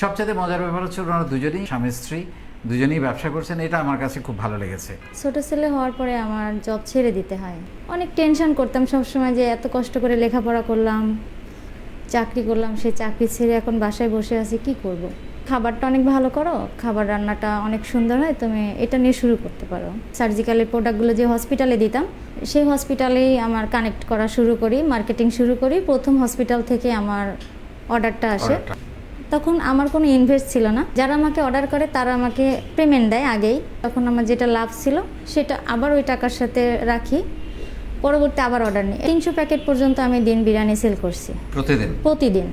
সবচেয়ে মজার ব্যাপার হচ্ছে ওনারা দুজনেই স্বামী স্ত্রী দুজনেই ব্যবসা করছেন। এটা আমার কাছে খুব ভালো লেগেছে। ছোট ছেলে হওয়ার পরে আমার জব ছেড়ে দিতে হয়। অনেক টেনশন করতাম সবসময় যে এত কষ্ট করে লেখাপড়া করলাম চাকরি করলাম সেই চাকরি ছেড়ে এখন বাসায় বসে আছি কি করব। খাবারটা অনেক ভালো করো খাবার রান্নাটা অনেক সুন্দর হয় তুমি এটা নিয়ে শুরু করতে পারো। সার্জিক্যালের প্রোডাক্টগুলো যে হসপিটালে দিতাম সেই হসপিটালেই আমার কানেক্ট করা শুরু করি মার্কেটিং শুরু করি। প্রথম হসপিটাল থেকে আমার অর্ডারটা আসে। তখন আমার কোনো ইনভেস্ট ছিল না। যারা আমাকে অর্ডার করে তারা আমাকে পেমেন্ট দেয় আগেই। তখন আমার যেটা লাভ ছিল সেটা আবার ওই টাকার সাথে রাখি। পরবর্তী আবার অর্ডার নিই। তিনশো প্যাকেট পর্যন্ত আমি দিন বিরিয়ানি সেল করছি। প্রতিদিন? প্রতিদিন।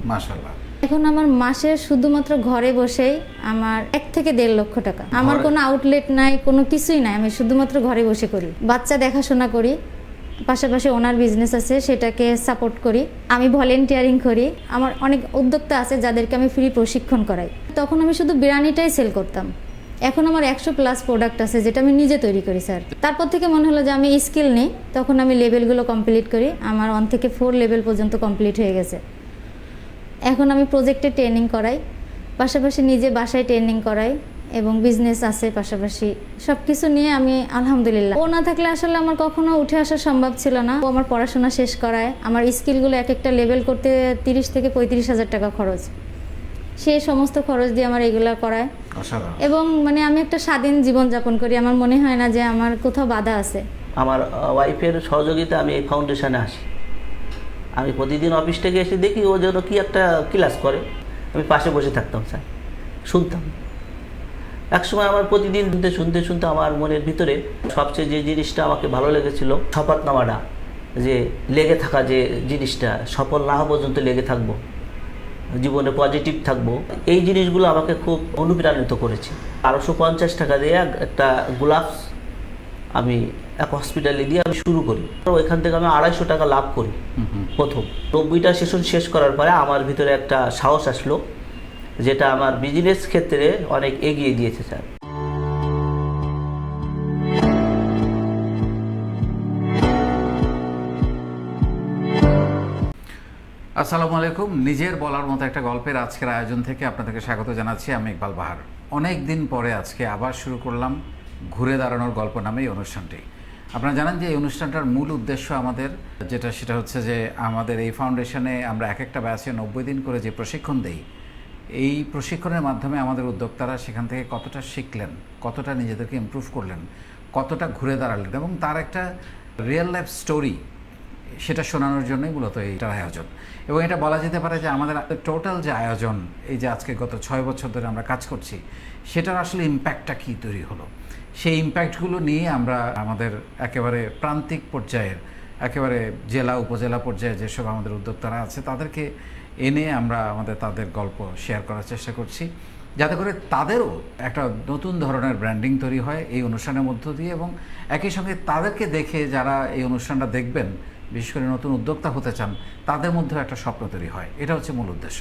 এখন আমার মাসে শুধুমাত্র ঘরে বসেই আমার এক থেকে দেড় লক্ষ টাকা। আমার কোনো আউটলেট নাই কোনো কিছুই নাই। আমি শুধুমাত্র ঘরে বসে করি। বাচ্চা দেখাশোনা করি। পাশাপাশি ওনার বিজনেস আছে, সেটাকে সাপোর্ট করি। আমি ভলেন্টিয়ারিং করি। আমার অনেক উদ্যোক্তা আছে যাদেরকে আমি ফ্রি প্রশিক্ষণ করাই। তখন আমি শুধু বিরিয়ানিটাই সেল করতাম। এখন আমার একশো প্লাস প্রোডাক্ট আছে যেটা আমি নিজে তৈরি করি স্যার তারপর থেকে মনে হলো যে আমি স্কিল নেই, তখন আমি লেভেলগুলো কমপ্লিট করি। আমার ওয়ান থেকে ফোর লেভেল পর্যন্ত কমপ্লিট হয়ে গেছে। এখন আমি প্রজেক্টে ট্রেনিং করাই। পাশাপাশি নিজে বাসায় ট্রেনিং করাই। এবং বিজনেস আছে পাশাপাশি সব কিছু নিয়ে আমি আলহামদুলিল্লাহ। ও না থাকলে আসলে আমার কখনো উঠে আসা সম্ভব ছিল না। ও আমার পড়াশোনা শেষ করায়। আমার স্কিলগুলো এক একটা লেভেল করতে তিরিশ থেকে পঁয়ত্রিশ হাজার টাকা খরচ। সে সমস্ত খরচ দিয়ে আমার এগুলো করায়। এবং মানে আমি একটা স্বাধীন জীবনযাপন করি। আমার মনে হয় না যে আমার কোথাও বাধা আছে। আমার ওয়াইফের সহযোগিতা আমি এই ফাউন্ডেশনে আসি। আমি প্রতিদিন অফিস থেকে এসে দেখি ও যেন কি একটা ক্লাস করে। আমি পাশে বসে থাকতাম স্যার। শুনতাম। একসময় আমার প্রতিদিন শুনতে শুনতে শুনতে আমার মনের ভিতরে সবচেয়ে যে জিনিসটা আমাকে ভালো লেগেছিল শপথনামাটা যে লেগে থাকা যে জিনিসটা সফল না হওয়া পর্যন্ত লেগে থাকব জীবনে পজিটিভ থাকব এই জিনিসগুলো আমাকে খুব অনুপ্রাণিত করেছে। বারোশো পঞ্চাশ টাকা দিয়ে এক- একটা গ্লাভস আমি এক হসপিটালে দিয়ে আমি শুরু করি। তো এখান থেকে আমি আড়াইশো টাকা লাভ করি। প্রথম। নব্বইটা সেশন শেষ করার পরে আমার ভিতরে একটা সাহস আসলো। যেটা আমার বিজনেস ক্ষেত্রে অনেক এগিয়ে দিয়েছে স্যার। আসসালামু আলাইকুম। নিজের বলার মতো একটা গল্পের আজকের আয়োজন থেকে আপনাদেরকে স্বাগত জানাচ্ছি আমি ইকবাল বাহার। অনেক দিন পরে আজকে আবার শুরু করলাম ঘুরে দাঁড়ানোর গল্প নামে এই অনুষ্ঠানটি। আপনারা জানেন যে এই অনুষ্ঠানটার মূল উদ্দেশ্য আমাদের, যেটা সেটা হচ্ছে যে আমাদের এই ফাউন্ডেশনে আমরা এক একটা ব্যাচে নব্বই দিন করে যে প্রশিক্ষণ দেই এই প্রশিক্ষণের মাধ্যমে আমাদের উদ্যোক্তারা সেখান থেকে কতটা শিখলেন, কতটা নিজেদেরকে ইমপ্রুভ করলেন, কতটা ঘুরে দাঁড়ালেন এবং তার একটা রিয়েল লাইফ স্টোরি সেটা শোনানোর জন্যই মূলত এইটার আয়োজন। এবং এটা বলা যেতে পারে যে আমাদের টোটাল যে আয়োজন, এই যে আজকে গত ছয় বছর ধরে আমরা কাজ করছি, সেটার আসলে ইম্প্যাক্টটা কী তৈরি হলো? সেই ইম্প্যাক্টগুলো নিয়ে আমরা আমাদের একেবারে প্রান্তিক পর্যায়ের, একেবারে জেলা, উপজেলা পর্যায়ে যেসব আমাদের উদ্যোক্তারা আছে, তাদেরকে এনে আমরা আমাদের তাদের গল্প শেয়ার করার চেষ্টা করছি। যাতে করে তাদেরও একটা নতুন ধরনের ব্র্যান্ডিং তৈরি হয় এই অনুষ্ঠানের মধ্য দিয়ে এবং একই সঙ্গে তাদেরকে দেখে যারা এই অনুষ্ঠানটা দেখবেন বিশেষ করে নতুন উদ্যোক্তা হতে চান তাদের মধ্যেও একটা স্বপ্ন তৈরি হয়। এটা হচ্ছে মূল উদ্দেশ্য।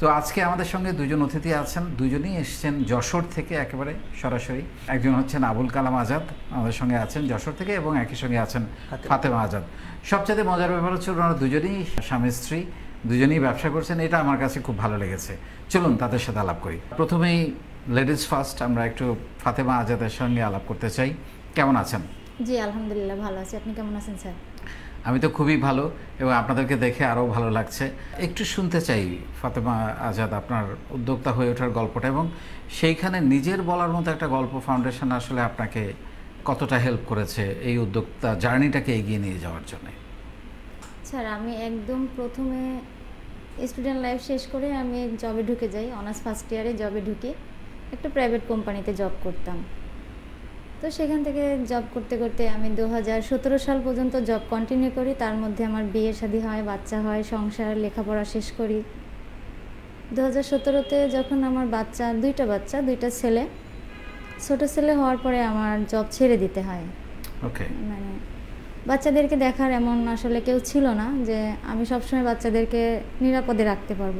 তো আজকে আমাদের সঙ্গে দুজন অতিথি আছেন। দুজনেই এসছেন যশোর থেকে একেবারে সরাসরি। একজন হচ্ছেন আবুল কালাম আজাদ আমাদের সঙ্গে আছেন যশোর থেকে এবং একই সঙ্গে আছেন ফাতেমা। আজাদ। সবচেয়ে মজার ব্যাপার হচ্ছে ওনারা দুজনেই স্বামী স্ত্রী। দুজনেই ব্যবসা করছেন এটা আমার কাছে খুব ভালো লেগেছে। চলুন তাদের সাথে আলাপ করি। প্রথমেই লেডিস ফার্স্ট আমরা একটু ফাতেমা আজাদের সঙ্গে আলাপ করতে চাই। কেমন আছেন? জি আলহামদুলিল্লাহ ভালো আছি। আপনি কেমন আছেন স্যার? আমি তো খুবই ভালো এবং আপনাদেরকে দেখে আরও ভালো লাগছে। একটু শুনতে চাই ফাতেমা আজাদ আপনার উদ্যোক্তা হয়ে ওঠার গল্পটা এবং সেইখানে নিজের বলার মতো একটা গল্প ফাউন্ডেশন আসলে আপনাকে কতটা হেল্প করেছে এই উদ্যোক্তা জার্নিটাকে এগিয়ে নিয়ে যাওয়ার জন্য? স্যার আমি একদম প্রথমে স্টুডেন্ট লাইফ শেষ করে আমি জবে ঢুকে যাই। অনার্স ফার্স্ট ইয়ারে জবে ঢুকি একটা প্রাইভেট কোম্পানিতে জব করতাম। তো সেখান থেকে জব করতে করতে আমি দু হাজার সতেরো সাল পর্যন্ত জব কন্টিনিউ করি। তার মধ্যে আমার বিয়ে শাদী হয় বাচ্চা হয় সংসার লেখাপড়া শেষ করি। দু হাজার সতেরোতে যখন আমার বাচ্চা দুইটা বাচ্চা দুইটা ছেলে ছোটো ছেলে হওয়ার পরে আমার জব ছেড়ে দিতে হয়। মানে বাচ্চাদেরকে দেখার এমন আসলে কেউ ছিল না যে আমি সবসময় বাচ্চাদেরকে নিরাপদে রাখতে পারব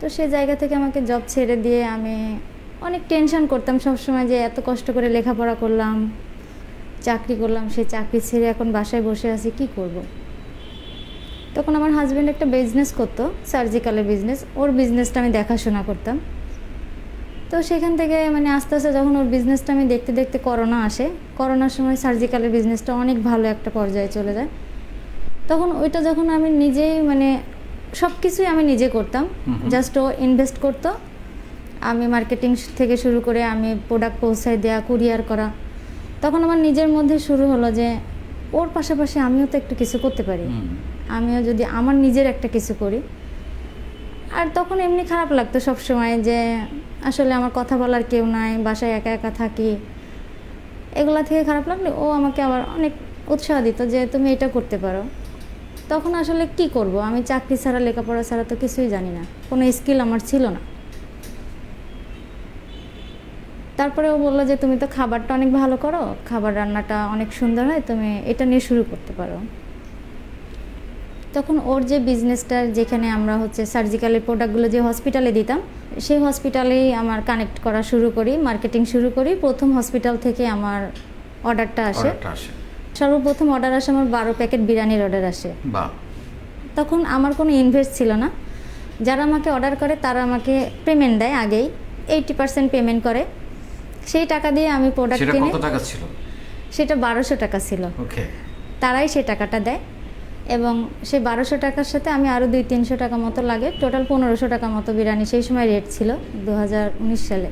তো সে জায়গা থেকে আমাকে জব ছেড়ে দিয়ে আমি অনেক টেনশন করতাম সবসময় যে এত কষ্ট করে লেখাপড়া করলাম, চাকরি করলাম সেই চাকরি ছেড়ে এখন বাসায় বসে আছি, কি করব। তখন আমার হাজব্যান্ড একটা বিজনেস করতো সার্জিক্যালের বিজনেস ওর বিজনেসটা আমি দেখাশোনা করতাম তো সেখান থেকে মানে আস্তে আস্তে যখন ওর বিজনেসটা আমি দেখতে দেখতে করোনা আসে করোনার সময় সার্জিক্যালের বিজনেসটা অনেক ভালো একটা পর্যায়ে চলে যায়। তখন ওইটা যখন আমি নিজেই মানে সব কিছুই আমি নিজে করতাম। জাস্ট ও ইনভেস্ট করতো। আমি মার্কেটিং থেকে শুরু করে আমি প্রোডাক্ট পৌঁছায় দেওয়া কুরিয়ার করা। তখন আমার নিজের মধ্যে শুরু হলো যে ওর পাশাপাশি আমিও তো একটু কিছু করতে পারি। আমিও যদি আমার নিজের একটা কিছু করি। আর তখন এমনি খারাপ লাগতো সব সময় যে আসলে আমার কথা বলার কেউ নাই, বাসায় একা একা থাকি। এগুলা থেকে খারাপ লাগলে ও আমাকে আবার অনেক উৎসাহ দিত যে তুমি এটা করতে পারো। তখন আসলে কি করব? আমি চাকরি ছাড়া, লেখাপড়া ছাড়া তো কিছুই জানি না। কোনো স্কিল আমার ছিল না। তারপরে ও বলল যে, তুমি তো খাবারটা অনেক ভালো করো। খাবার রান্নাটা অনেক সুন্দর হয়। তুমি এটা নিয়ে শুরু করতে পারো। তখন ওর যে বিজনেসটা যেখানে আমরা হচ্ছে সার্জিক্যালের প্রোডাক্টগুলো যে হসপিটালে দিতাম সেই হসপিটালেই আমার কানেক্ট করা শুরু করি মার্কেটিং শুরু করি। প্রথম হসপিটাল থেকে আমার অর্ডারটা আসে। সর্বপ্রথম অর্ডার আসে আমার বারো প্যাকেট বিরিয়ানির অর্ডার আসে। তখন আমার কোনো ইনভেস্ট ছিল না। যারা আমাকে অর্ডার করে তারা আমাকে পেমেন্ট দেয় আগেই। এইটি পার্সেন্ট পেমেন্ট করে। সেই টাকা দিয়ে আমি প্রোডাক্ট কিনে সেটা বারোশো টাকা ছিল। তারাই সেই টাকাটা দেয়। এবং সেই বারোশো টাকার সাথে আমি আরও দুই তিনশো টাকা মতো লাগে। টোটাল পনেরোশো টাকা মতো বিরিয়ানি। সেই সময় রেট ছিল দু হাজার উনিশ সালে।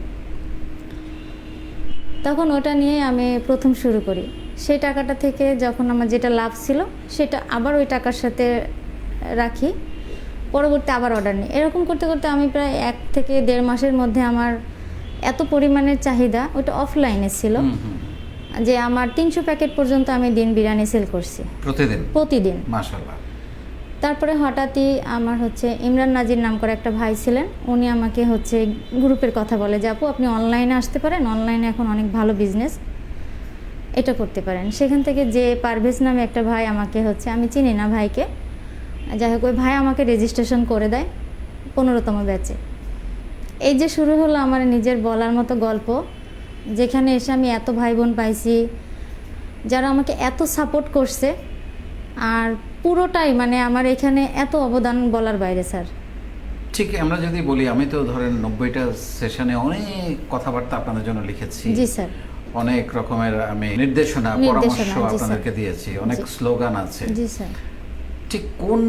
তখন ওটা নিয়ে আমি প্রথম শুরু করি। সেই টাকাটা থেকে যখন আমার যেটা লাভ ছিল, সেটা আবার ওই টাকার সাথে রাখি। পরবর্তী আবার অর্ডার নিই। এরকম করতে করতে আমি প্রায় এক থেকে দেড় মাসের মধ্যে আমার এত পরিমাণের চাহিদা ওটা অফলাইনে ছিল। যে আমার তিনশো প্যাকেট পর্যন্ত আমি দিন বিরিয়ানি সেল করছি। প্রতিদিন? প্রতিদিন। মাশাল্লাহ তারপরে হঠাৎই আমার হচ্ছে ইমরান নাজির নাম করে একটা ভাই ছিলেন উনি আমাকে হচ্ছে গ্রুপের কথা বলে যে আপু আপনি অনলাইনে আসতে পারেন অনলাইনে এখন অনেক ভালো বিজনেস এটা করতে পারেন। সেখান থেকে যে পারভেজ নামে একটা ভাই আমাকে হচ্ছে আমি চিনি না ভাইকে যাই হোক ওই ভাই আমাকে রেজিস্ট্রেশন করে দেয় পনেরোতম ব্যাচে এই যে শুরু হলো আমার নিজের বলার মতো গল্প যেখানে এসে আমি এত ভাই বোন পাইছি যারা আমাকে এত সাপোর্ট করছে আর পুরোটাই মানে আমার এখানে এত অবদান বলার বাইরে স্যার। ঠিক আমরা যদি বলি আমি তো ধরেন নব্বইটা সেশনে অনেক কথাবার্তা আপনাদের জন্য লিখেছি। জি স্যার। অনেক রকমের আমি নির্দেশনা পরামর্শ আপনাদেরকে দিয়েছি। অনেক স্লোগান আছে। জি স্যার। ঠিক কোন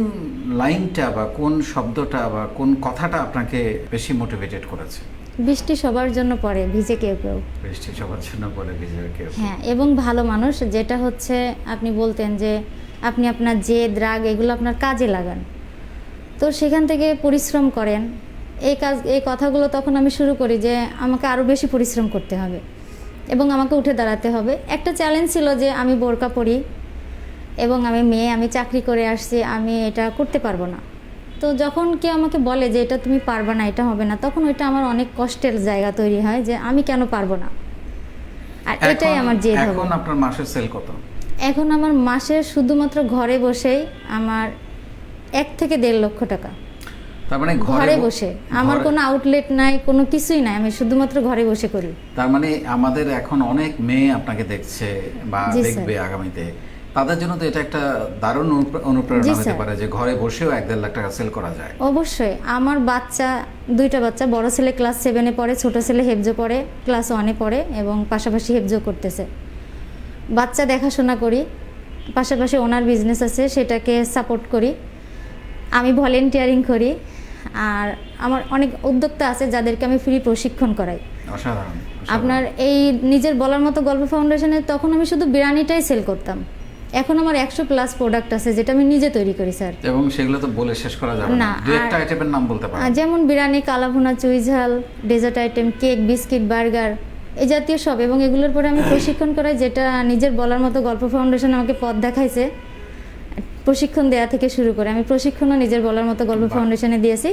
লাইনটা বা কোন শব্দটা বা কোন কথাটা আপনাকে বেশি মোটিভেটেড করেছে? বৃষ্টি সবার জন্য পড়ে ভিজে কেউ কেউ। বৃষ্টি সবার জন্য পরে বিজয় কেউ হ্যাঁ এবং ভালো মানুষ যেটা হচ্ছে আপনি বলতেন যে আপনি আপনার জেদ রাগ এগুলো আপনার কাজে লাগান। তো সেখান থেকে পরিশ্রম করেন। এই কাজ এই কথাগুলো তখন আমি শুরু করি যে আমাকে আরও বেশি পরিশ্রম করতে হবে এবং আমাকে উঠে দাঁড়াতে হবে। একটা চ্যালেঞ্জ ছিল যে আমি বোরকা পরি এবং আমি মেয়ে আমি চাকরি করে আসছি আমি এটা করতে পারব না। তো যখন কেউ আমাকে বলে যে এটা তুমি পারবে না এটা হবে না তখন ওইটা আমার অনেক কষ্টের জায়গা তৈরি হয় যে আমি কেন পারব না। আর এটাই আমার জেদ এখন আপনার মাসের সেল কত? এখন আমার মাসে শুধুমাত্র ঘরে বসেই আমার এক থেকে দেড় লক্ষ টাকা। তার মানে ঘরে বসে। আমার কোনো আউটলেট নাই কোনো কিছুই নাই আমি শুধুমাত্র ঘরে বসে করি। তার মানে আমাদের এখন অনেক মেয়ে আপনাকে দেখছে বা। দেখবে আগামীতে। তাদের জন্য তো এটা একটা দারুণ অনুপ্রেরণা হতে পারে যে ঘরে বসেও এক দেড় লাখ টাকা সেল করা যায়। অবশ্যই। আমার বাচ্চা দুইটা বাচ্চা বড় ছেলে ক্লাস সেভেনে পড়ে ছোট ছেলে হেফজো পড়ে ক্লাস ওয়ানে পড়ে এবং পাশাপাশি হেফজো করতেছে। বাচ্চা দেখাশোনা করি পাশাপাশি ওনার বিজনেস আছে সেটাকে সাপোর্ট করি। আমি ভলেন্টিয়ারিং করি। আর আমার অনেক উদ্যোক্তা আছে যাদেরকে আমি ফ্রি প্রশিক্ষণ করাই। আপনার এই নিজের বলার মতো গল্প ফাউন্ডেশনে তখন আমি শুধু বিরিয়ানিটাই সেল করতাম। এখন আমার একশো প্লাস প্রোডাক্ট আছে যেটা আমি নিজে তৈরি করি স্যার এবং সেগুলো তো বলে শেষ করা যাবে না। দু একটা আইটেমের নাম বলতে পারেন। যেমন বিরিয়ানি কালাভুনা চুইঝাল dessert item cake biscuit burger এই জাতীয় সব। এবং এগুলোর পরে আমি প্রশিক্ষণ করাই যেটা নিজের বলার মতো গল্প ফাউন্ডেশন আমাকে পথ দেখাইছে প্রশিক্ষণ দেওয়া থেকে শুরু করে। আমি প্রশিক্ষণও নিজের বলার মতো গল্প ফাউন্ডেশনে দিয়েছি।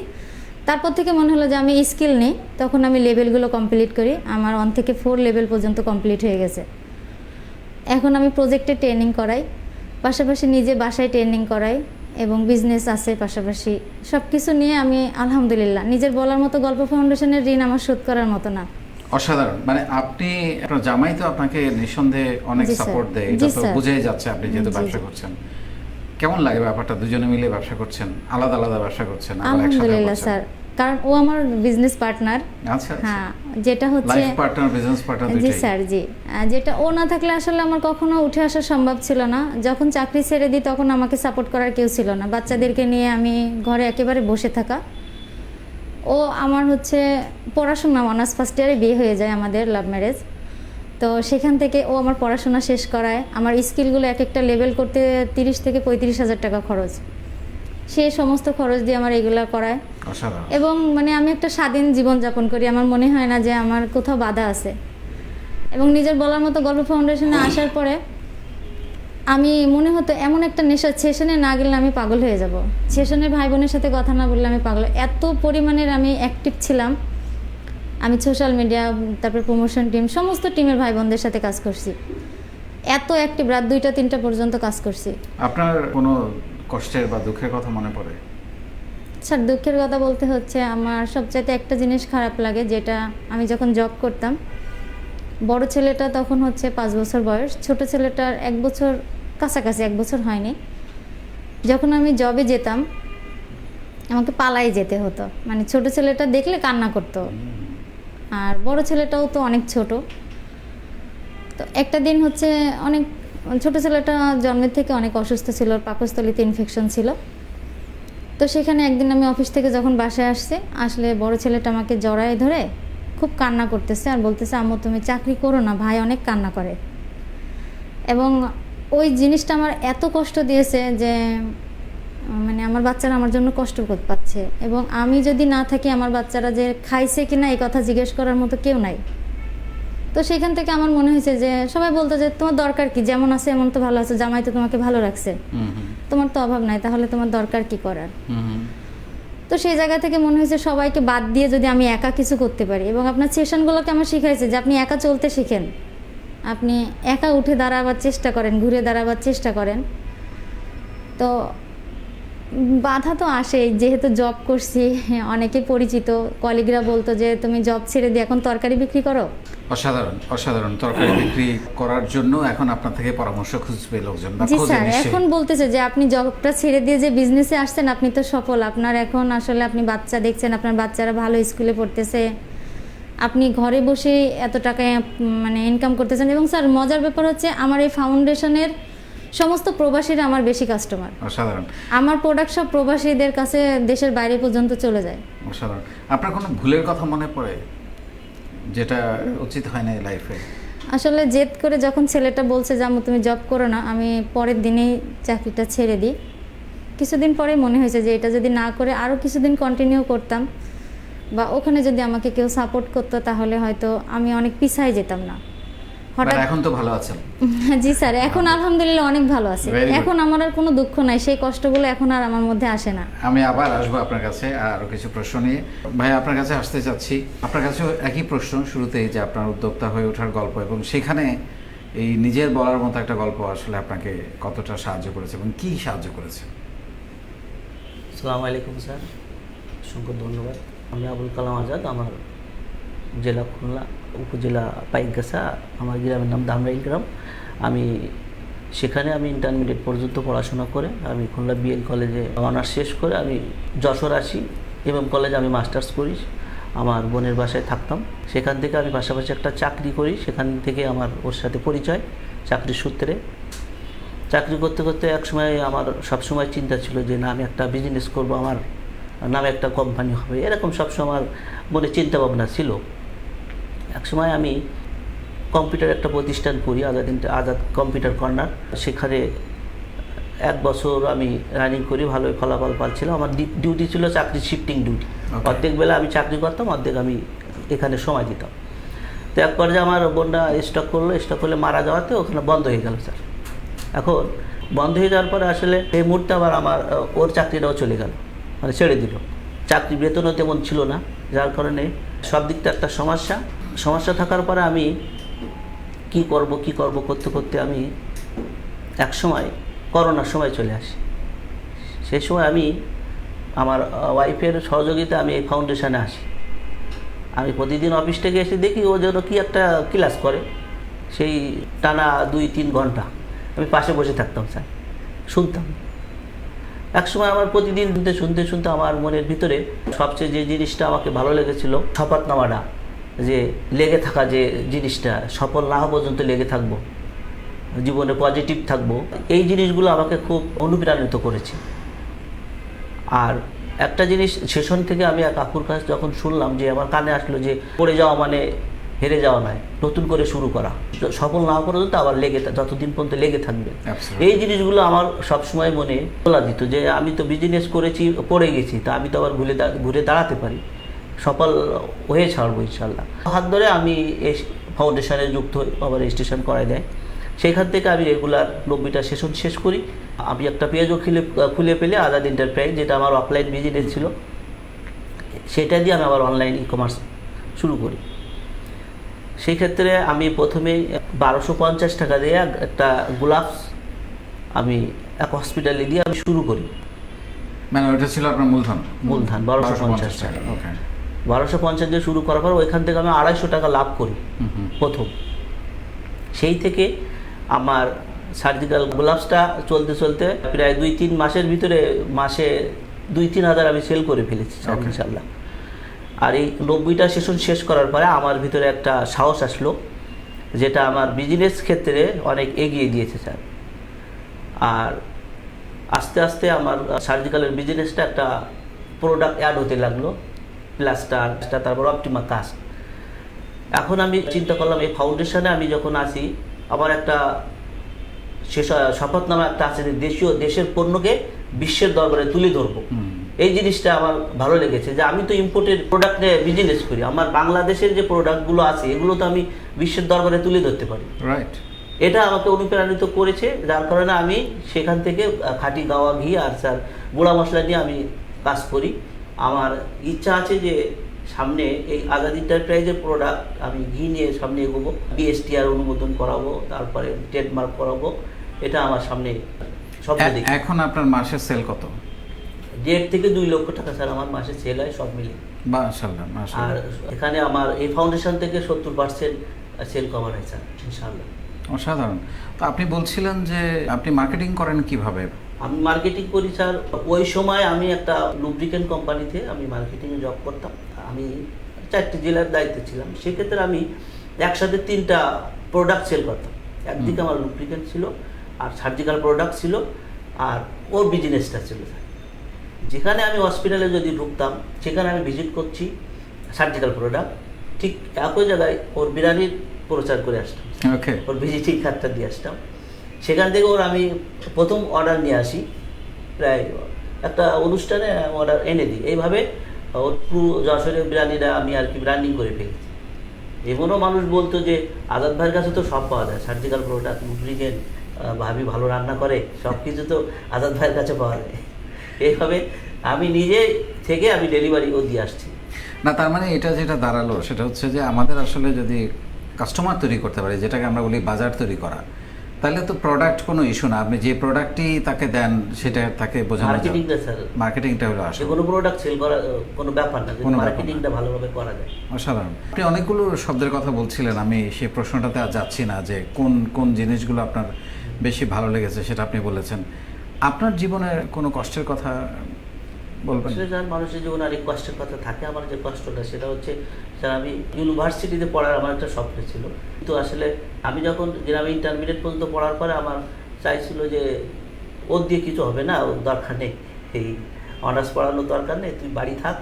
তারপর থেকে মনে হলো যে আমি স্কিল নেই তখন আমি লেভেলগুলো কমপ্লিট করি। আমার ওয়ান থেকে ফোর লেভেল পর্যন্ত কমপ্লিট হয়ে গেছে। এখন আমি প্রজেক্টে ট্রেনিং করাই পাশাপাশি নিজে বাসায় ট্রেনিং করাই এবং বিজনেস আছে পাশাপাশি। সব কিছু নিয়ে আমি আলহামদুলিল্লাহ নিজের বলার মতো গল্প ফাউন্ডেশনের ঋণ আমার শোধ করার মতো না। অসাধারণ। মানে আপনি আপনার জামাই তো আপনাকে নিঃসন্দেহে অনেক সাপোর্ট দেয় এটা তো বুঝেই যাচ্ছে আপনি যেহেতু ব্যবসা করছেন। কেমন লাগে ব্যাপারটা? দুজনে মিলে ব্যবসা করছেন আলাদা আলাদা ব্যবসা করছেন আলহামদুলিল্লাহ স্যার। কারণ ও আমার বিজনেস পার্টনার আচ্ছা হ্যাঁ যেটা হচ্ছে লাইফ পার্টনার বিজনেস পার্টনার জি স্যার জি। যেটা ও না থাকলে আসলে আমার কখনো উঠে আসা সম্ভব ছিল না। যখন চাকরি ছেড়ে দিই তখন আমাকে সাপোর্ট করার কেউ ছিল না। বাচ্চাদেরকে নিয়ে আমি ঘরে একেবারে বসে থাকা। ও আমার হচ্ছে পড়াশোনা অনার্স ফার্স্ট ইয়ারে বিয়ে হয়ে যায় আমাদের লাভ ম্যারেজ তো সেখান থেকে ও আমার পড়াশোনা শেষ করায়। আমার স্কিলগুলো এক একটা লেভেল করতে তিরিশ থেকে পঁয়ত্রিশ হাজার টাকা খরচ। সে সমস্ত খরচ দিয়ে আমার এগুলো করায়। এবং মানে আমি একটা স্বাধীন জীবন যাপন করি। আমার মনে হয় না যে আমার কোথাও বাধা আছে। এবং নিজের বলার মতো গল্প ফাউন্ডেশনে আসার পরে আমি মনে হতো এমন একটা নেশা সেশনে না গেলে আমি পাগল হয়ে যাব। সেশনের ভাই বোনের সাথে কথা না বললে আমি পাগল। এত পরিমাণের আমি অ্যাক্টিভ ছিলাম। আমি সোশ্যাল মিডিয়া তারপর প্রমোশন টিম সমস্ত টিমের ভাই বোনদের সাথে কাজ করছি। এত অ্যাক্টিভ রাত দুইটা তিনটা পর্যন্ত কাজ করছি। আপনার কোনো কষ্টের বা দুঃখের কথা মনে পড়ে? স্যার, দুঃখের কথা বলতে হচ্ছে, আমার সবচাইতে একটা জিনিস খারাপ লাগে, যেটা আমি যখন জব করতাম, বড় ছেলেটা তখন হচ্ছে পাঁচ বছর বয়স, ছোট ছেলেটার এক বছর, কাছাকাছি এক বছর হয়নি। যখন আমি জবে যেতাম, আমাকে পালাই যেতে হতো। মানে ছোট ছেলেটা দেখলে কান্না করতো। আর বড় ছেলেটাও তো অনেক ছোট। তো একটা দিন হচ্ছে অনেক ছোট ছেলেটা জন্মের থেকে অনেক অসুস্থ ছিল পাকস্থলিতে ইনফেকশন ছিল। তো সেখানে একদিন আমি অফিস থেকে যখন বাসায় আসছি, আসলে বড় ছেলেটা আমাকে জড়ায় ধরে খুব কান্না করতেছে আর বলতেছে, আম্মু, তুমি চাকরি করো না, ভাই অনেক কান্না করে। এবং ওই জিনিসটা আমার এত কষ্ট দিয়েছে যে মানে আমার বাচ্চারা আমার জন্য কষ্ট করতে পাচ্ছে। এবং আমি যদি না থাকি, আমার বাচ্চারা যে খাইছে কি না এই কথা জিজ্ঞেস করার মতো কেউ নাই। তো সেখান থেকে আমার মনে হয়েছে যে সবাই বলতো যে তোমার দরকার কি? যেমন আছে এমন তো ভালো আছে জামাই তো তোমাকে ভালো রাখছে। তোমার তো অভাব নাই তাহলে তোমার দরকার কি করার। তো সেই জায়গা থেকে মনে হয়েছে সবাইকে বাদ দিয়ে যদি আমি একা কিছু করতে পারি। এবং আপনার সেশনগুলোকে আমার শিখাইছে যে আপনি একা চলতে শিখেন। আপনি একা উঠে দাঁড়াবার চেষ্টা করেন ঘুরে দাঁড়াবার চেষ্টা করেন। তো বাধা তো আসেই যেহেতু জব করছি অনেকে পরিচিত কলিগরা বলতো যে তুমি জব ছেড়ে দিয়ে এখন তরকারি বিক্রি করো? অসাধারণ অসাধারণ তরকারি বিক্রি করার জন্য এখন আপনার থেকে পরামর্শ খুঁজবে লোকজন জি স্যার এখন বলতেছে যে আপনি জবটা ছেড়ে দিয়ে যে বিজনেসে আসছেন আপনি তো সফল। আপনার এখন আসলে আপনি বাচ্চা দেখছেন আপনার বাচ্চারা ভালো স্কুলে পড়তেছে। আপনি ঘরে বসে এত টাকা মানে ইনকাম করতেছেন। এবং স্যার মজার ব্যাপার হচ্ছে আমার এই ফাউন্ডেশনের সমস্ত প্রবাসীরা আমার বেশি কাস্টমার অসাধারণ। আমার প্রোডাক্ট সব প্রবাসীদের কাছে দেশের বাইরে পর্যন্ত চলে যায়। অসাধারণ। আপনার কোনো ভুলের কথা মনে পড়ে? যেটা উচিত হয় না লাইফে আসলে জেদ করে যখন ছেলেটা বলছে যে তুমি জব করো না, আমি পরের দিনেই চাকরিটা ছেড়ে দিই। কিছুদিন পরে মনে হয়েছে যে, এটা যদি না করে আরও কিছুদিন কন্টিনিউ করতাম বা ওখানে যদি আমাকে কেউ সাপোর্ট করতো, তাহলে হয়তো আমি অনেক পিছায় যেতাম না। হঠাৎ এখন তো ভালো আছেন। জি স্যার এখন আলহামদুলিল্লাহ অনেক ভালো আছে। এখন আমার আর কোনো দুঃখ নাই সেই কষ্টগুলো এখন আর আমার মধ্যে আসে না। আমি আবার আসব আপনার কাছে আরও কিছু প্রশ্ন নিয়ে। ভাই আপনার কাছে আসতে চাচ্ছি। আপনার কাছেও একই প্রশ্ন শুরুতেই যে আপনার উদ্যোক্তা হয়ে ওঠার গল্প এবং সেখানে এই নিজের বলার মতো একটা গল্প আসলে আপনাকে কতটা সাহায্য করেছে এবং কি সাহায্য করেছে? আসসালামু আলাইকুম স্যার। অসংখ্য ধন্যবাদ। আমি আবুল কালাম আজাদ আমার জেলা খুলনা। উপজেলা পাইকগাছা, আমার গ্রামের নাম দামরাইল গ্রাম। আমি সেখানে আমি ইন্টারমিডিয়েট পর্যন্ত পড়াশোনা করে, আমি খুলনা বিএল কলেজে অনার্স শেষ করে আমি যশোর আসি এবং কলেজে আমি মাস্টার্স করি, আমার বোনের বাসায় থাকতাম। সেখান থেকে আমি পাশাপাশি একটা চাকরি করি, সেখান থেকে আমার ওর সাথে পরিচয়, চাকরির সূত্রে। চাকরি করতে করতে এক সময় আমার সব সময় চিন্তা ছিল যে, না, আমি একটা বিজনেস করব, আমার নামে একটা কোম্পানি হবে। এরকম সবসময় আমার মনে চিন্তা ভাবনা ছিল। এক সময় আমি কম্পিউটার একটা প্রতিষ্ঠান করি আজাদ আজাদ কম্পিউটার কর্নার। সেখানে এক বছর আমি রানিং করি ভালোই ফলাফল পাচ্ছিলাম। আমার ডিউটি ছিল চাকরি শিফটিং ডিউটি। অর্ধেক বেলা আমি চাকরি করতাম অর্ধেক আমি এখানে সময় দিতাম। তো এক পর্যায়ে আমার বোনটা স্টক করল স্টক করলে মারা যাওয়াতে ওখানে বন্ধ হয়ে গেল স্যার। এখন বন্ধ হয়ে যাওয়ার পরে আসলে এই মুহূর্তে আবার আমার ওর চাকরিটাও চলে গেল মানে ছেড়ে দিল। চাকরি বেতনও তেমন ছিল না যার কারণে সব দিকটা একটা সমস্যা। সমস্যা থাকার পরে আমি কি করব কি করব, করতে করতে আমি এক সময়, করোনার সময় চলে আসি। সেই সময় আমি আমার ওয়াইফের সহযোগিতা আমি এই ফাউন্ডেশনে আসি। আমি প্রতিদিন অফিস থেকে এসে দেখি ও যেন কি একটা ক্লাস করে। সেই টানা দুই, তিন ঘণ্টা আমি পাশে বসে থাকতাম, স্যার। শুনতাম। একসময় আমার প্রতিদিন শুনতে শুনতে শুনতে আমার মনের ভিতরে সবচেয়ে যে জিনিসটা আমাকে ভালো লেগেছিল, শপথনামাটা। যে লেগে থাকা যে জিনিসটা সফল না হওয়া পর্যন্ত লেগে থাকব জীবনে পজিটিভ থাকব এই জিনিসগুলো আমাকে খুব অনুপ্রাণিত করেছে। আর একটা জিনিস সেশন থেকে আমি এক কাকুর কাছে যখন শুনলাম যে আমার কানে আসলো যে পড়ে যাওয়া মানে হেরে যাওয়া নয় নতুন করে শুরু করা। সফল না পর্যন্ত আবার লেগে যতদিন পর্যন্ত লেগে থাকবে। এই জিনিসগুলো আমার সবসময় মনে তোলা দিত যে আমি তো বিজনেস করেছি পড়ে গেছি তা আমি তো আবার ঘুরে ঘুরে দাঁড়াতে পারি। সফল হয়ে ছাড়বো ইনশাল্লাহ হাত ধরে আমি এই ফাউন্ডেশনে যুক্ত হই আবার রেজিস্ট্রেশন করাই দেয়। সেখান থেকে আমি রেগুলার নব্বইটা সেশন শেষ করি। আমি একটা পেজও খুলে খুলে পেলে আজাদ এন্টারপ্রাইজ যেটা আমার অফলাইন বিজনেস ছিল সেটা দিয়ে আমি আবার অনলাইন ই কমার্স শুরু করি। সেই ক্ষেত্রে আমি প্রথমে বারোশো পঞ্চাশ টাকা দিয়ে একটা গোলাপস আমি এক হসপিটালে দিয়ে আমি শুরু করি। মানে ওটা ছিল আপনার মূলধন? মূলধন, 1250 টাকা। ওকে বারোশো পঞ্চাশ দিয়ে শুরু করার পর ওইখান থেকে আমি আড়াইশো টাকা লাভ করি। প্রথম। সেই থেকে আমার সার্জিক্যাল গ্লাভসটা চলতে চলতে প্রায় দুই তিন মাসের ভিতরে মাসে দুই তিন হাজার আমি সেল করে ফেলেছি ইনশাল্লাহ আর এই নব্বইটা সেশন শেষ করার পরে আমার ভিতরে একটা সাহস আসলো যেটা আমার বিজনেস ক্ষেত্রে অনেক এগিয়ে দিয়েছে স্যার। আর আস্তে আস্তে আমার সার্জিক্যালের বিজনেসটা একটা প্রোডাক্ট অ্যাড হতে লাগল। প্লাস্টার তারপর অপটিমা কাস্ট এখন আমি চিন্তা করলাম এই ফাউন্ডেশনে আমি যখন আসি আমার একটা শেষ শপথনামা একটা আছে যে দেশীয় দেশের পণ্যকে বিশ্বের দরবারে তুলে ধরবো। এই জিনিসটা আমার ভালো লেগেছে যে আমি তো ইম্পোর্টেড প্রোডাক্ট নিয়ে বিজনেস করি। আমার বাংলাদেশের যে প্রোডাক্টগুলো আছে এগুলো তো আমি বিশ্বের দরবারে তুলে ধরতে পারি। রাইট এটা আমাকে অনুপ্রাণিত করেছে যার কারণে আমি সেখান থেকে খাঁটি গাওয়া ঘি আর স্যার গুঁড়া মশলা নিয়ে আমি কাজ করি। আমার ইচ্ছা আছে যে সামনে এই আজাদ এন্টারপ্রাইজের প্রোডাক্ট আমি ঘি নিয়ে সামনে এগোবো বিএসটিআর অনুমোদন করাবো তারপরে ট্রেডমার্ক করাবো এটা আমার সামনে সব এখন আপনার মাসের সেল কত? দেড় থেকে দুই লক্ষ টাকা স্যার আমার মাসে সেল হয় সব মিলে আর এখানে আমার এই ফাউন্ডেশন থেকে সত্তর পার্সেন্ট সেল কভার হয় স্যার ইনশাআল্লাহ। অসাধারণ। তো আপনি বলছিলেন যে আপনি মার্কেটিং করেন কীভাবে? আমি মার্কেটিং করি স্যার। ওই সময় আমি একটা লুব্রিকেন্ট কোম্পানিতে আমি মার্কেটিংয়ে জব করতাম। আমি চারটি জেলার দায়িত্বে ছিলাম। সেক্ষেত্রে আমি একসাথে তিনটা প্রোডাক্ট সেল করতাম। একদিকে আমার লুব্রিকেন্ট ছিল আর সার্জিক্যাল প্রোডাক্ট ছিল আর ওর বিজনেসটা ছিল। স্যার যেখানে আমি হসপিটালে যদি ঢুকতাম সেখানে আমি ভিজিট করছি সার্জিক্যাল প্রোডাক্ট ঠিক একই জায়গায় ওর বিরিয়ানির প্রচার করে আসতাম। ওকে ওর ভিজিটিং কার্ডটা দিয়ে আসতাম। সেখান থেকে ওর আমি প্রথম অর্ডার নিয়ে আসি। প্রায় একটা অনুষ্ঠানে অর্ডার এনে দিই। এইভাবে ওর পুরো যশোরের বিরিয়ানিটা আমি আর কি ব্র্যান্ডিং করে ফেলেছি। এমনও মানুষ বলতো যে, আজাদ ভাইয়ের কাছে তো সব পাওয়া যায়। সার্জিক্যাল প্রোডাক্ট লুব্রিকেন্ট ভাবি ভালো রান্না করে, সব কিছু তো আজাদ ভাইয়ের কাছে পাওয়া যায়। এইভাবে আমি নিজে থেকে আমি ডেলিভারিও দিয়ে আসছি। না, তার মানে এটা যেটা দাঁড়াল, সেটা হচ্ছে যে আমাদের আসলে যদি কাস্টমার তৈরি করতে পারি, যেটাকে আমরা বলি বাজার তৈরি করা তাহলে তো প্রোডাক্ট কোনো ইস্যু না। আপনি যে প্রোডাক্টই তাকে দেন সেটা তাকে বোঝানো যায় মার্কেটিংটা স্যার মার্কেটিংটা হলো আসলে। কোনো প্রোডাক্ট সেল করা কোনো ব্যাপার না কোনো মার্কেটিংটা ভালোভাবে করা যায়। অসাধারণ। আপনি অনেকগুলো শব্দের কথা বলছিলেন আমি সেই প্রশ্নটাতে আর যাচ্ছি না যে কোন কোন জিনিসগুলো আপনার বেশি ভালো লেগেছে সেটা আপনি বলেছেন। আপনার জীবনের কোনো কষ্টের কথা বলবেন। স্যার মানুষের জীবনে অনেক কষ্টের কথা থাকে, আমার যে কষ্টটা সেটা হচ্ছে স্যার আমি ইউনিভার্সিটিতে পড়ার আমার একটা স্বপ্ন ছিল। কিন্তু আসলে আমি যখন গ্রামে ইন্টারমিডিয়েট পর্যন্ত পড়ার পরে আমার চাইছিল যে ওর দিয়ে কিছু হবে না, ওর দরকার নেই। এই অনার্স পড়ানোর দরকার নেই, তুই বাড়ি থাক।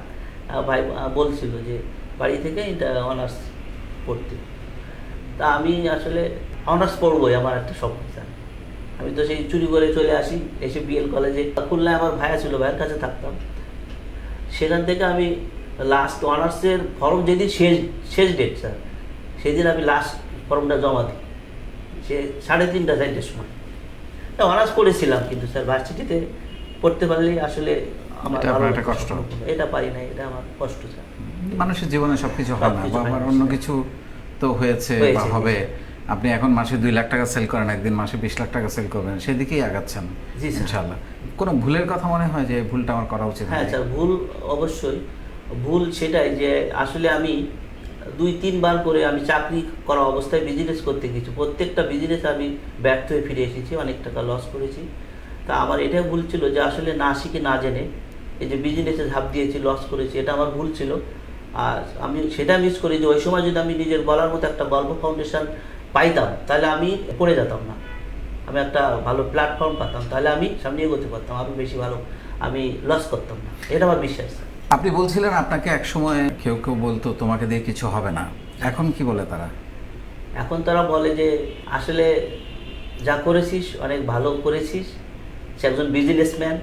ভাই বলছিল যে বাড়ি থেকে অনার্স পড়তে। তা আমি আসলে অনার্স পড়বোই, আমার একটা স্বপ্ন স্যার আমি তো সেই চুরি করে চলে আসি এসে বিএল কলেজে খুলনায় আমার ভাইয়া ছিল ভাইয়ের কাছে থাকতাম। সেখান থেকে আমি লাস্ট অনার্সের ফর্ম যেদিন শেষ শেষ ডেট স্যার সেদিন আমি লাস্ট ফর্মটা জমা দিই। সে সাড়ে তিনটা চারটের সময়। অনার্স পড়েছিলাম কিন্তু স্যার ভার্সিটিতে পড়তে পারলেই আসলে আমার এটা একটা কষ্ট। এটা পারি না এটা আমার কষ্ট স্যার মানুষের জীবনে সবকিছু হয় না বা আমার না, অন্য কিছু তো হয়েছে বা হবে। আপনি এখন মাসে দুই লাখ টাকা সেল করেন একদিন মাসে বিশ লাখ টাকা সেল করবেন সেদিকেই আগাচ্ছেন। ইনশাল্লাহ কোনো ভুলের কথা মনে হয় যে ভুলটা আমার করা উচিত হ্যাঁ স্যার ভুল অবশ্যই। ভুল সেটাই যে আসলে আমি দুই তিনবার করে আমি চাকরি করা অবস্থায় বিজনেস করতে গেছি। প্রত্যেকটা বিজনেস আমি ব্যর্থ হয়ে ফিরে এসেছি অনেক টাকা লস করেছি। তা আমার এটাই ভুল ছিল যে আসলে না শিখে না জেনে এই যে বিজনেসে ঝাঁপ দিয়েছি লস করেছি এটা আমার ভুল ছিল। আর আমি সেটা মিস করি যে ওই সময় যদি আমি নিজের বলার মতো একটা গল্প ফাউন্ডেশন পাইতাম তাহলে আমি পড়ে যেতাম না। আমি একটা ভালো প্ল্যাটফর্ম পাতাম তাহলে আমি সামনে এগোতে পারতাম আরও বেশি ভালো আমি লস করতাম না। এটা আমার বিশ্বাস। আপনি বলছিলেন আপনাকে এক সময় কেউ কেউ বলতো তোমাকে দিয়ে কিছু হবে না। এখন কি বলে তারা? এখন তারা বলে যে আসলে যা করেছিস অনেক ভালো করেছিস সে একজন বিজনেসম্যান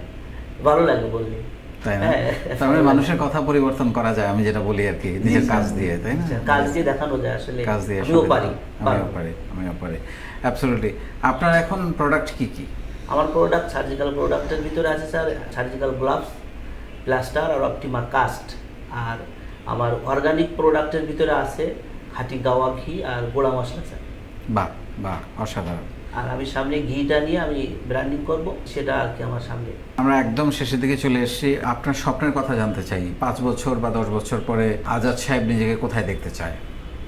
ভালো লাগে বললি। তাই না? হ্যাঁ। তার মানে মানুষের কথা পরিবর্তন করা যায় আমি যেটা বলি আর কি নিজের কাজ দিয়ে তাই না? কাজ দিয়ে দেখানো যায় আসলে। কাজ দিয়ে আমিও পারি আমিও পারি আমিও পারি। অ্যাবসলিউটলি আপনার এখন প্রোডাক্ট কি কি? আমার প্রোডাক্ট সার্জিক্যাল প্রোডাক্টের ভিতরে আছে স্যার সার্জিক্যাল গ্লাভস প্লাস্টার আর অপটিমা কাস্ট আর আমার অর্গানিক প্রোডাক্টের ভিতরে আছে খাঁটি গাওয়া ঘি আর গোড়া মশলা স্যার বাহ বাহ অসাধারণ। আর আমি সামনে ঘিটা নিয়ে আমি ব্র্যান্ডিং করব সেটা আর কি আমার সামনে। আমরা একদম শেষের দিকে চলে এসেছি। আপনার স্বপ্নের কথা জানতে চাই। পাঁচ বছর বা দশ বছর পরে আজাদ সাহেব নিজেকে কোথায় দেখতে চায়?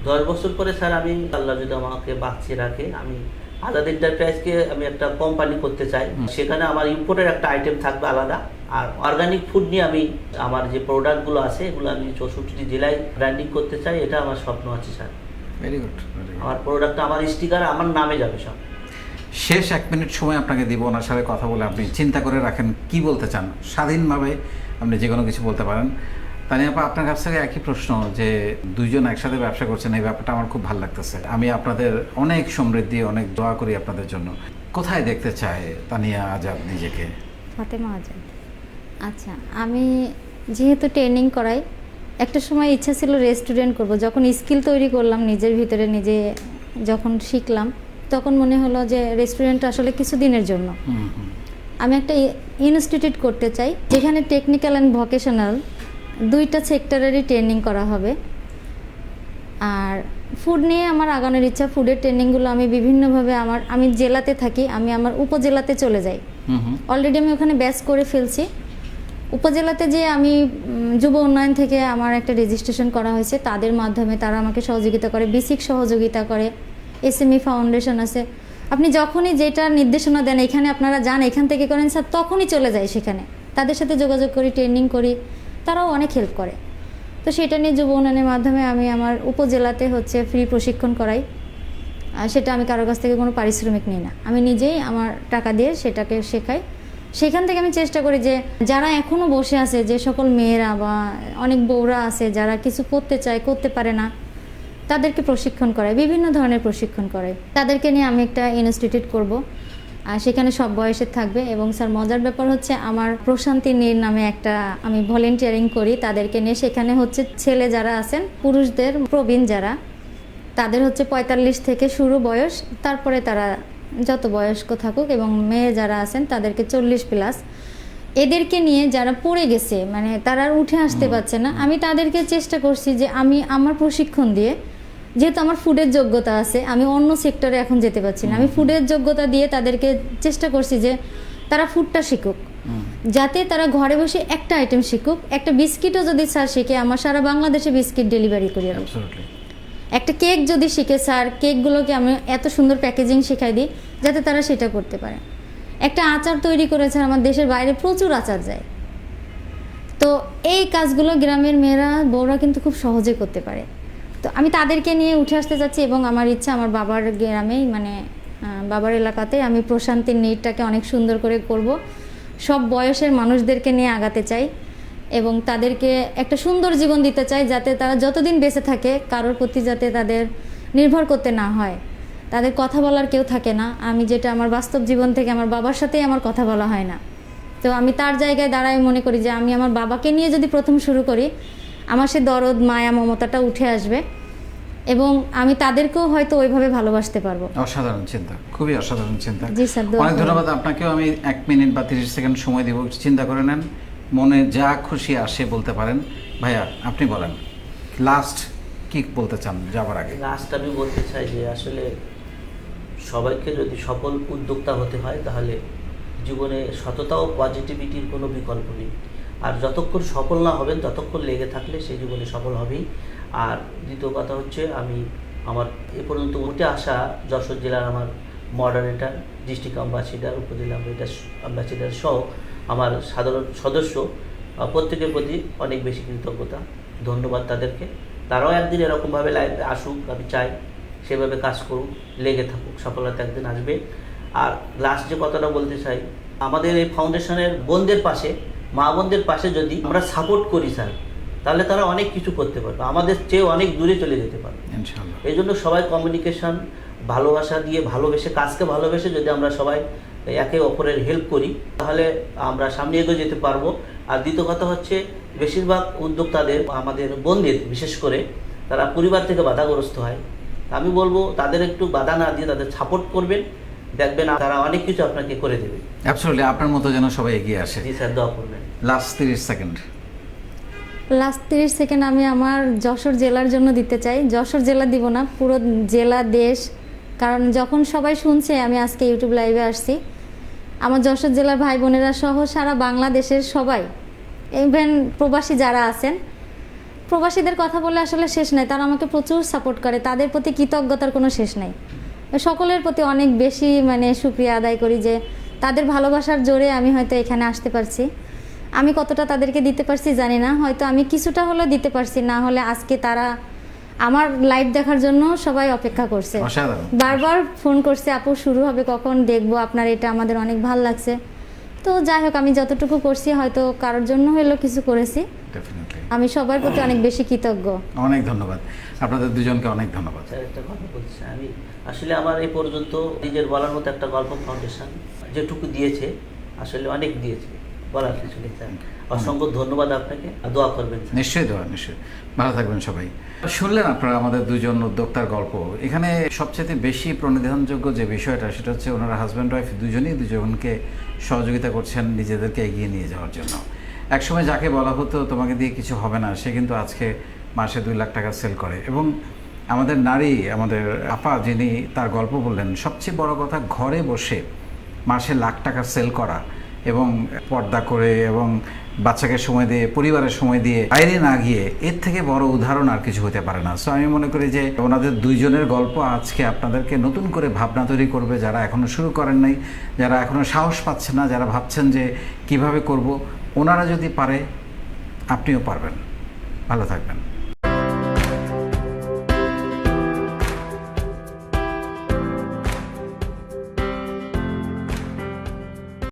দশ বছর পরে স্যার আমি আল্লাহ যদি আমাকে বাঁচিয়ে রাখে আমি আজাদ এন্টারপ্রাইজকে আমি একটা কোম্পানি করতে চাই। সেখানে আমার ইম্পোর্টের একটা আইটেম থাকবে আলাদা। আর অর্গানিক ফুড নিয়ে আমি আমার যে প্রোডাক্টগুলো আছে এগুলো আমি চৌষট্টি জেলায় ব্র্যান্ডিং করতে চাই এটা আমার স্বপ্ন আছে স্যার। ভেরি গুড আমার প্রোডাক্ট আমার স্টিকার আমার নামে যাবে সব। শেষ এক মিনিট সময় আপনাকে দিব, ওনার সাথে কথা বলে আপনি চিন্তা করে রাখেন কি বলতে চান। স্বাধীনভাবে আপনি যে কোনো কিছু বলতে পারেন। তানিয়া আপা আপনার কাছ থেকে একই প্রশ্ন যে দুইজন একসাথে ব্যবসা করছেন, এই ব্যাপারটা আমার খুব ভালো লাগতেছে। আমি আপনাদের অনেক সমৃদ্ধি, অনেক দোয়া করি আপনাদের জন্য। কোথায় দেখতে চায় তানিয়া আজাদ নিজেকে? ফাতেমা আজাদ। আচ্ছা আমি যেহেতু ট্রেনিং করাই, একটা সময় ইচ্ছা ছিল রেস্টুরেন্ট করব। যখন স্কিল তৈরি করলাম, নিজের ভিতরে নিজে যখন শিখলাম তখন মনে হলো যে রেস্টুরেন্ট আসলে কিছুদিনের জন্য। আমি একটা ইনস্টিটিউট করতে চাই যেখানে টেকনিক্যাল অ্যান্ড ভোকেশনাল দুইটা সেক্টরেরই ট্রেনিং করা হবে। আর ফুড নিয়ে আমার আগানোর ইচ্ছা ফুডের ট্রেনিংগুলো আমি বিভিন্নভাবে আমার আমি জেলাতে থাকি আমি আমার উপজেলাতে চলে যাই। অলরেডি আমি ওখানে ব্যাস করে ফেলছি। উপজেলাতে যে আমি যুব উন্নয়ন থেকে আমার একটা রেজিস্ট্রেশন করা হয়েছে তাদের মাধ্যমে তারা আমাকে সহযোগিতা করে বেসিক সহযোগিতা করে। এসএমই ফাউন্ডেশন আছে। আপনি যখনই যেটা নির্দেশনা দেন, এখানে আপনারা যান, এখান থেকে করেন স্যার তখনই চলে যায় সেখানে। তাদের সাথে যোগাযোগ করি ট্রেনিং করি, তারাও অনেক হেল্প করে। তো সেটা নিয়ে যুব উন্নয়নের মাধ্যমে আমি আমার উপজেলাতে হচ্ছে ফ্রি প্রশিক্ষণ করাই। সেটা আমি কারোর কাছ থেকে কোনো পারিশ্রমিক নিই না। আমি নিজেই আমার টাকা দিয়ে সেটাকে শেখাই। সেখান থেকে আমি চেষ্টা করি যে, যারা এখনও বসে আছে, যে সকল মেয়েরা বা অনেক বউরা আছে, যারা কিছু করতে চায়, করতে পারে না তাদেরকে প্রশিক্ষণ করাই বিভিন্ন ধরনের প্রশিক্ষণ করাই তাদেরকে নিয়ে আমি একটা ইনস্টিটিউট করব। আর সেখানে সব বয়সের থাকবে এবং স্যার মজার ব্যাপার হচ্ছে আমার প্রশান্তি নীর নামে একটা আমি ভলেন্টিয়ারিং করি। তাদেরকে নিয়ে সেখানে হচ্ছে ছেলে যারা আছেন পুরুষদের প্রবীণ যারা তাদের হচ্ছে পঁয়তাল্লিশ থেকে শুরু বয়স। তারপরে তারা যত বয়স্ক থাকুক এবং মেয়ে যারা আছেন তাদেরকে চল্লিশ প্লাস এদেরকে নিয়ে যারা পড়ে গেছে মানে তারা আর উঠে আসতে পারছে না আমি তাদেরকে চেষ্টা করছি যে আমি আমার প্রশিক্ষণ দিয়ে যেহেতু আমার ফুডের যোগ্যতা আছে আমি অন্য সেক্টরে এখন যেতে পারছি না। আমি ফুডের যোগ্যতা দিয়ে তাদেরকে চেষ্টা করছি যে তারা ফুডটা শিখুক। যাতে তারা ঘরে বসে একটা আইটেম শিখুক একটা বিস্কিটও যদি স্যার শিখে আমার সারা বাংলাদেশে বিস্কিট ডেলিভারি করি আমি। একটা কেক যদি শিখে স্যার কেকগুলোকে আমি এত সুন্দর প্যাকেজিং শেখাই দিই যাতে তারা সেটা করতে পারে। একটা আচার তৈরি করেছে আমার দেশের বাইরে প্রচুর আচার যায়। তো এই কাজগুলো গ্রামের মেয়েরা বউরা কিন্তু খুব সহজে করতে পারে। তো আমি তাদেরকে নিয়ে উঠে আসতে চাচ্ছি এবং আমার ইচ্ছা আমার বাবার গ্রামেই মানে বাবার এলাকাতে আমি প্রশান্তির নেটটাকে অনেক সুন্দর করে করব। সব বয়সের মানুষদেরকে নিয়ে আগাতে চাই এবং তাদেরকে একটা সুন্দর জীবন দিতে চাই যাতে তারা যতদিন বেঁচে থাকে, কারোর প্রতি যাতে তাদের নির্ভর করতে না হয়। তাদের কথা বলার কেউ থাকে না। আমি যেটা আমার বাস্তব জীবন থেকে আমার বাবার সাথেই আমার কথা বলা হয় না। তো আমি তার জায়গায় দাঁড়ায় মনে করি যে আমি আমার বাবাকে নিয়ে যদি প্রথম শুরু করি আমার সে দরদ মায়া মমতাটা উঠে আসবে এবং আমি তাদেরকেও হয়তো ওইভাবে ভালোবাসতে পারব। অসাধারণ চিন্তা খুবই অসাধারণ চিন্তা। জি স্যার, অনেক ধন্যবাদ আপনাকেও আমি এক মিনিট বা তিরিশ সেকেন্ড সময় দিব চিন্তা করে নেন। মনে যা খুশি আসে বলতে পারেন। ভাইয়া আপনি বলেন লাস্ট কি বলতে চান যাবার আগে? লাস্ট আমি বলতে চাই যে আসলে সবাইকে যদি সফল উদ্যোক্তা হতে হয় তাহলে জীবনে সততা ও পজিটিভিটির কোনো বিকল্প নেই। আর যতক্ষণ সফল না হবেন ততক্ষণ লেগে থাকলে সেই জীবনে সফল হবেই। আর দ্বিতীয় কথা হচ্ছে, আমি আমার এ পর্যন্ত উঠে আসা যশোর জেলার আমার মডারেটর ডিস্ট্রিক্ট অ্যাম্বাসিডার উপজেলা অ্যাম্বাসিডার সহ আমার সাধারণ সদস্য প্রত্যেকের প্রতি অনেক বেশি কৃতজ্ঞতা। ধন্যবাদ তাদেরকে। তারাও একদিন এরকমভাবে লাইফে আসুক, আমি চাই সেভাবে কাজ করুক, লেগে থাকুক, সফলতা একদিন আসবে। আর লাস্ট যে কথাটা বলতে চাই, আমাদের এই ফাউন্ডেশনের বোনদের পাশে মা বোনদের পাশে যদি আমরা সাপোর্ট করি স্যার তাহলে তারা অনেক কিছু করতে পারবে। আমাদের চেয়ে অনেক দূরে চলে যেতে পারবে। এই জন্য সবাই কমিউনিকেশন ভালোবাসা দিয়ে ভালোবেসে কাজকে ভালোবেসে যদি আমরা সবাই একে অপরের হেল্প করি তাহলে আমরা সামনে এগিয়ে যেতে পারব। আর দ্বিতীয় কথা হচ্ছে বেশিরভাগ উদ্যোক্তাদের আমাদের বোনদের বিশেষ করে তারা পরিবার থেকে বাধাগ্রস্ত হয়। আমি বলব তাদের একটু বাধা না দিয়ে তাদের সাপোর্ট করবেন। দেখবেন তারা অনেক কিছু আপনাকে করে দেবে। অ্যাবসলিউটলি আপনার মতো যেন সবাই এগিয়ে আসে। জি স্যার দোয়া করবেন। লাস্ট তিরিশ সেকেন্ড লাস্ট তিরিশ সেকেন্ড আমি আমার যশোর জেলার জন্য দিতে চাই। যশোর জেলা দিব না পুরো জেলা দেশ। কারণ যখন সবাই শুনছে আমি আজকে ইউটিউব লাইভে আসছি। আমার যশোর জেলার ভাই বোনেরা সহ সারা বাংলাদেশের সবাই ইভেন প্রবাসী যারা আছেন প্রবাসীদের কথা বলে আসলে শেষ নাই। তারা আমাকে প্রচুর সাপোর্ট করে। তাদের প্রতি কৃতজ্ঞতার কোনো শেষ নাই। সকলের প্রতি অনেক বেশি মানে সুক্রিয়া আদায় করি যে তাদের ভালোবাসার জোরে আমি হয়তো এখানে আসতে পারছি। আমি কতটা তাদেরকে দিতে পারছি জানি না হয়তো আমি কিছুটা হলেও দিতে পারছি না হলে আজকে তারা আমার লাইভ দেখার জন্য সবাই অপেক্ষা করছে। বারবার ফোন করছে আপু শুরু হবে কখন? দেখব আপনার এটা আমাদের অনেক ভালো লাগছে। তো যাই হোক আমি যতটুকু করছি হয়তো কারোর জন্য হলেও কিছু করেছি। আমি সবার প্রতি অনেক বেশি কৃতজ্ঞ। অনেক ধন্যবাদ। আপনাদের দুজনকে অনেক ধন্যবাদ। একটা কথা বলছি আমি আসলে আমার এই পর্যন্ত নিজের বলার মতো একটা গল্প ফাউন্ডেশন যেটুকু দিয়েছে আসলে অনেক দিয়েছে। বলার কিছু নেই অসংখ্য ধন্যবাদ আপনাকে আর দোয়া করবেন নিশ্চয়ই দোয়া নিশ্চয়ই। ভালো থাকবেন সবাই। শুনলেন আপনারা আমাদের দুজন উদ্যোক্তার গল্প। এখানে সবচেয়ে বেশি প্রণিধানযোগ্য যে বিষয়টা সেটা হচ্ছে ওনারা হাজব্যান্ড ওয়াইফ দুজনেই দুজনকে সহযোগিতা করছেন নিজেদেরকে এগিয়ে নিয়ে যাওয়ার জন্য। একসময় যাকে বলা হতো তোমাকে দিয়ে কিছু হবে না। সে কিন্তু আজকে মাসে দুই লাখ টাকা সেল করে। এবং আমাদের নারী, আমাদের আপা যিনি তার গল্প বললেন, সবচেয়ে বড় কথা ঘরে বসে মাসে লাখ টাকা সেল করা এবং পর্দা করে এবং বাচ্চাকে সময় দিয়ে, পরিবারের সময় দিয়ে বাইরে না গিয়ে এর থেকে বড় উদাহরণ আর কিছু হতে পারে না। সো আমি মনে করি যে ওনাদের দুইজনের গল্প আজকে আপনাদেরকে নতুন করে ভাবনা তৈরি করবে যারা এখনও শুরু করেন নাই, যারা এখনও সাহস পাচ্ছেন না, যারা ভাবছেন যে কীভাবে করব, ওনারা যদি পারে, আপনিও পারবেন। ভালো থাকবেন।